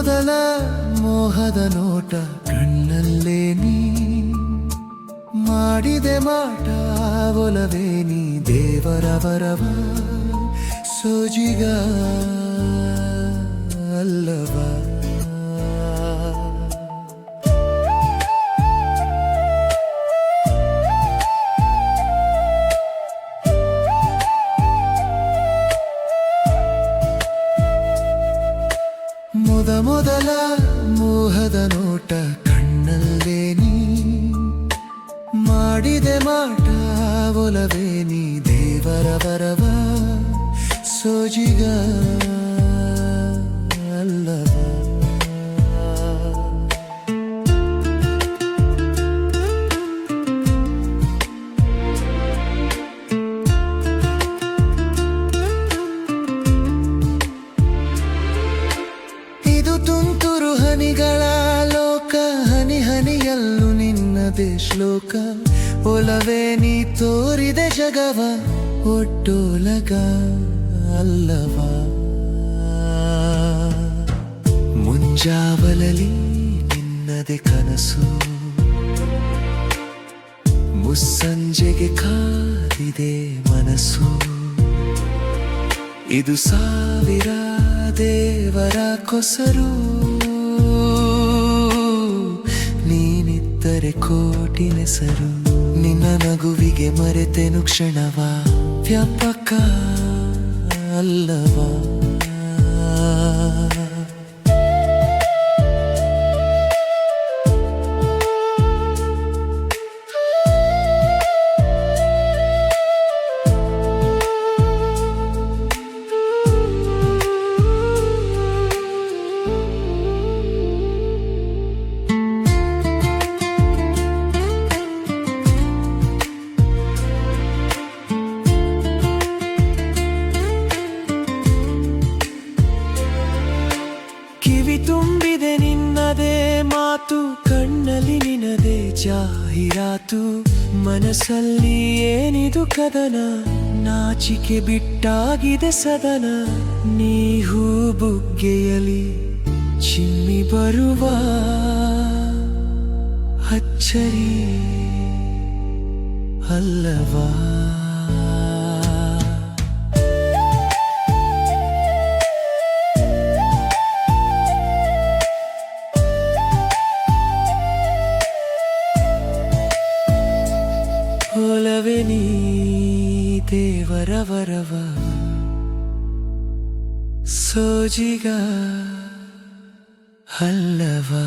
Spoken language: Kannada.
ಮೊದ ಮೊದಲ ಮೋಹದ ನೋಟ ಕಣ್ಣಲ್ಲೇ ನೀ. ಮಾಡಿದೆ ಮಾಟ ಒಲವೇ ನೀ ದೇವರ ವರವ ಸೋಜಿಗ ಅಲ್ಲವಾ. ಮೊದ ಮೊದಲ ಮೋಹದ ನೋಟ ಕಣ್ಣಲ್ಲೇ ನೀ. ಮಾಡಿದೆ ಮಾಟ ಒಲವೇ ನೀ ದೇವರ ಬರವ ಸೋಜಿಗ. ನಿನ್ನದೇ ಶ್ಲೋಕ ಒಲವೇ ನೀ ತೋರಿದೆ ಜಗವ, ಒಟ್ಟೋಲಗ ಅಲ್ಲವಾ? ಮುಂಜಾವಲಲಿ ನಿನ್ನದೆ ಕನಸು, ಮುಸ್ಸಂಜೆಗೆ ಕಾದಿದೆ ಮನಸ್ಸು. ಇದು ಸಾವಿರ ದೇವರ ಕೊಸರು. ನೀನಿದ್ದರೆ ಕೋಟಿ ನೆಸರು. ನಿನ್ನ ನಗುವಿಗೆ ಮರೆತೆನು ಕ್ಷಣವ? ವ್ಯಾಪಕ ಅಲ್ಲವಾ? ಜಾಹೀರಾತು ಮನಸ್ಸಲ್ಲಿ ಏನಿದು ಕದನ? ನಾಚಿಕೆ ಬಿಟ್ಟಾಗಿದೆ ಸದನ. ನೀ ಹೂ ಬುಗ್ಗೆಯಲಿ ಚಿಮ್ಮಿ ಬರುವ ಅಚ್ಚರಿ ಅಲ್ಲವಾ? ಒಲವೇ ನೀ ದೇವರ ವರವ ಸೋಜಿಗ ಅಲ್ಲವಾ